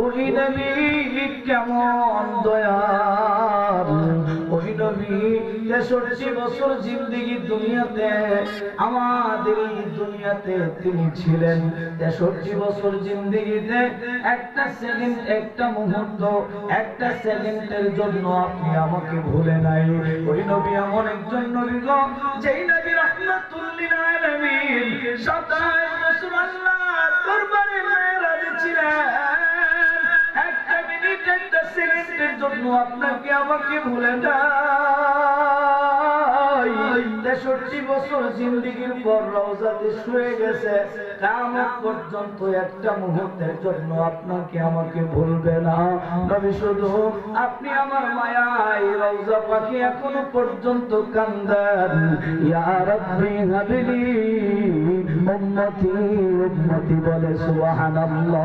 ওই কেমন দয়াল। ওই তেষট্টি বছর জিন্দিগি দুনিয়াতে আমাদের দুনিয়াতে তিনি ছিলেন। তেষট্টি বছর জিন্দিগিতে একটা সেকেন্ড, একটা মুহূর্ত, একটা সেকেন্ডের জন্য আপনি আমাকে ভুলে নাই। ওই নবী, এমন একজন নবী যেই নবী রহমাতুল্লিল আলামিন, সাতাশ বছর জন্য আপনাকে আমাকে ভুলে নাই তেষট্টি বছর জিন্দিগির পর রওজাতে শুয়ে গেছে। কামত পর্যন্ত একটা মুহূর্তের জন্য আপনাকে আমাকে ভুলবে না। তবে শুধু আপনি আমার মায়ায় রওজা পাখি এখনও পর্যন্ত কান্দান। ইয়া রাব্বি হাবিলি, উম্মতি উম্মতি বলে সুবহানাল্লাহ।